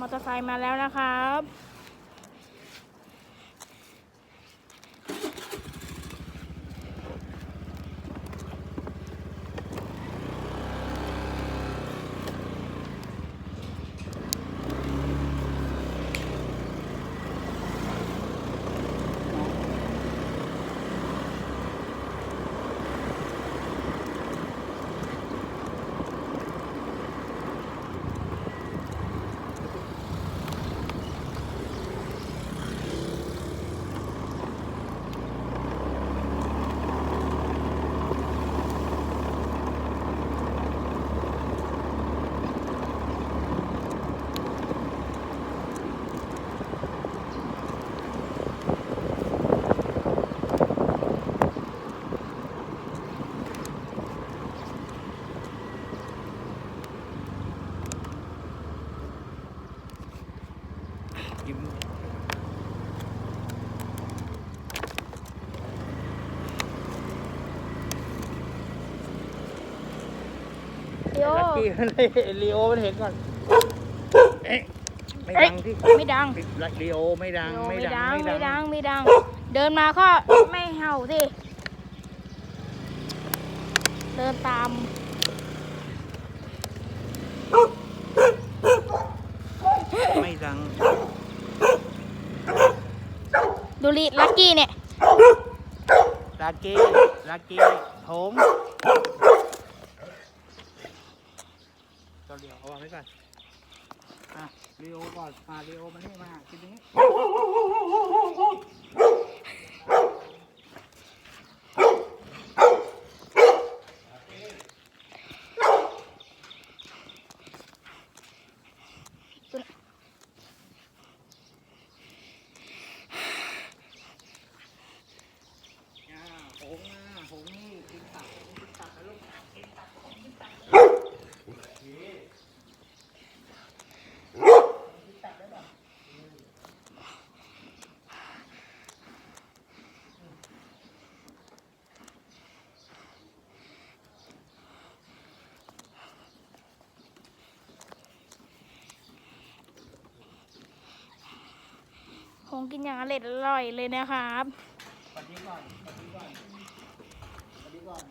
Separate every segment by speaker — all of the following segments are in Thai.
Speaker 1: มอเตอร์ไซค์มาแล้วนะครับ
Speaker 2: ยิ้ม
Speaker 1: เดี๋ยว
Speaker 2: ลักกี้เลยลีโอมันเห็นก่อนเอ๊ะไม่
Speaker 1: เอ้ย
Speaker 2: ดังที่
Speaker 1: ไม่ดัง
Speaker 2: ลีโอไม่ดัง
Speaker 1: เดี๋ยว
Speaker 2: ไม่
Speaker 1: ไม่
Speaker 2: ดั
Speaker 1: ดั
Speaker 2: ง
Speaker 1: งไม่ดังไม่ดัง เดินมาก็ไม่เห่าสิ เดินตาม
Speaker 2: ไม่ดัง
Speaker 1: ดูลิลักกี้เนี่ย
Speaker 2: ลักกี้ลักกี้โถงก็เดี๋ยวเอาไว้ก่อนอะลีโอก่อนมาลีโอมานี่มาทีนี้อ่าหงอะหงนี่กินตับกินตับนะลูกกินตับกินตับโอเคกินตับได้ป่ะ
Speaker 1: คงกินอย่างอร่อยอร่อยเลยนะครับ
Speaker 2: สวัสดีก่อนสวัสดีก่อนสวัสดีก่อน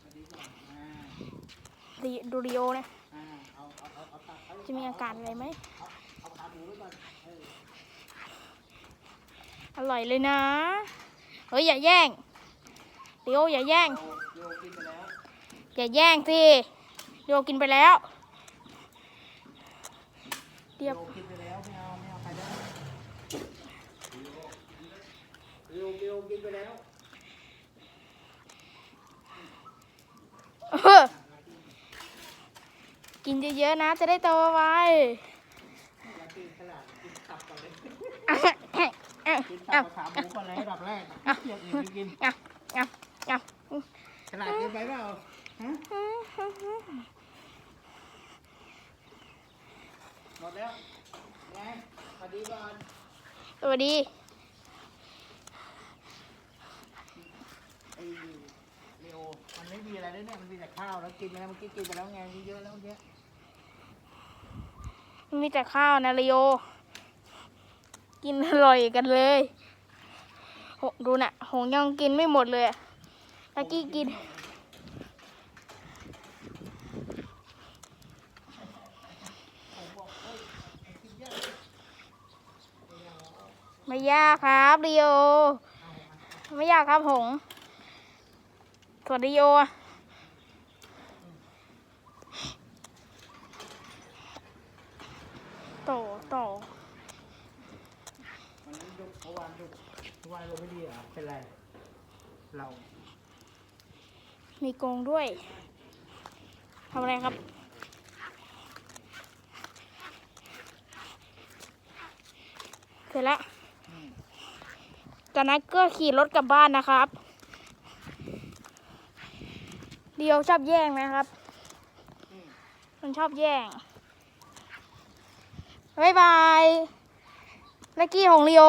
Speaker 2: สวัสดีก่อนอ่า
Speaker 1: ดูดิโอเนี่ย
Speaker 2: อ่าเอาเอาเอาเอาตับเอา
Speaker 1: จะมีอาการอะไรไหม
Speaker 2: เอาขาหมูไว้ก่อนเออ
Speaker 1: อร่อยเลยนะ เฮ้ยอย่าแย่งดิโออย่าแย่ง
Speaker 2: โยโยกินไปแล้ว
Speaker 1: อย่าแย่งสิดิโอกินไปแล้ว เรียบ
Speaker 2: โยกินไปแล้วไม่เอาไม่เอาใครได้ โยโยกินไปแล้ว
Speaker 1: เออกินเยอะๆนะ จะได้โตไว
Speaker 2: อยากกินขนาดกินตับก่อนเลย
Speaker 1: ๆอะอะ
Speaker 2: กิน
Speaker 1: อะ
Speaker 2: ตับกับขาหมูก่อนเลยอันดับแรกเกี่ยวอื่นไม่กิน
Speaker 1: อะอะอะ
Speaker 2: ขนาดกินไปเปล่าฮะหมดแล้วไงสวัสดีก่อน
Speaker 1: สวัสดี
Speaker 2: ไอ้เลโอ มันไม่มีอะไรเลยเนี่ยมันมีแต่ข้าวแล้วกินไปแล้วเมื่อกี้กินไปแล้วไงเยอะแล้วเมื่อกี้
Speaker 1: มีแต่ข้าวนะลีโอกินอร่อยกันเลยโหดูน่ะหงยังกินไม่หมดเลยอะตะกี้กิน ไม่ยากครับลีโอไม่ยากครับหง ส่วนลีโออะ ตโต
Speaker 2: มันดุเมื่อวานดุเมื่อวานเราไม่ดีเหรอะเป็นไร เรา
Speaker 1: มีกรงด้วยทำอะไรครับ เสร็จแล้วจากนั้นก็ขี่รถกลับบ้านนะครับ เดียวชอบแย่งนะครับ มันชอบแย่ง บายบายลักกี้ของเลีโอ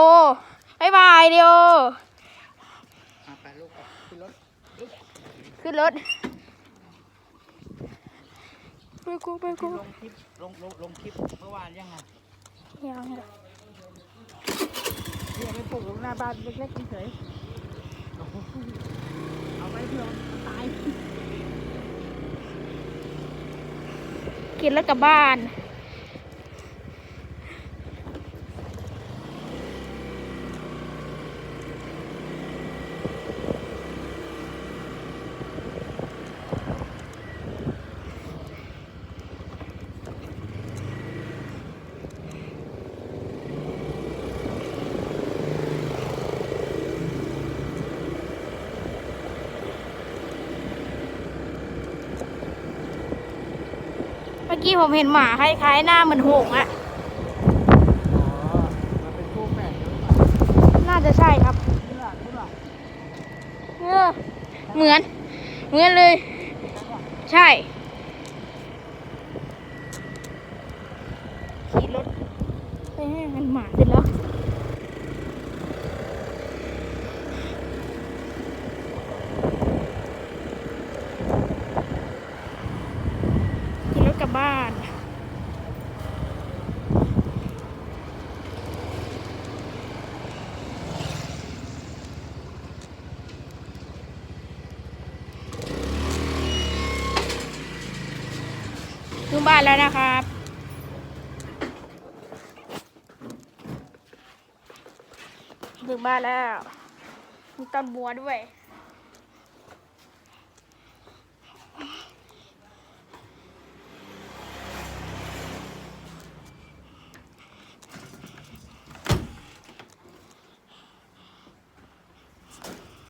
Speaker 1: บายบายเดียว
Speaker 2: อะไปลูกไปขึ้นรถ
Speaker 1: ขึ้นรถไปกูไปกู
Speaker 2: ลงคลิปลงลงลงคลิปเมื่อวานยังไง
Speaker 1: ยังเหรอ
Speaker 2: เนี่ยไปปลูกหน้าบ้านเล็กๆเฉยๆโอ้โหเอาไปเพื่อมันตาย
Speaker 1: กินแล้วกลับบ้าน มื่อกี้ผมเห็นหมาคล้ายๆหน้าเหมือนหงอะ
Speaker 2: อ๋อมันเป็นพวกแฝดหรือเปล่า
Speaker 1: จะใช่ครับ
Speaker 2: เออ
Speaker 1: เออเหมือน เหมือนเลย ใช่ขี่รถไปให้มันหมาเสร็จแล้ว ขี่รถกลับ บ้าน ถึงบ้านแล้วนะครับถึงบ้านแล้ว มีต้นบัวด้วย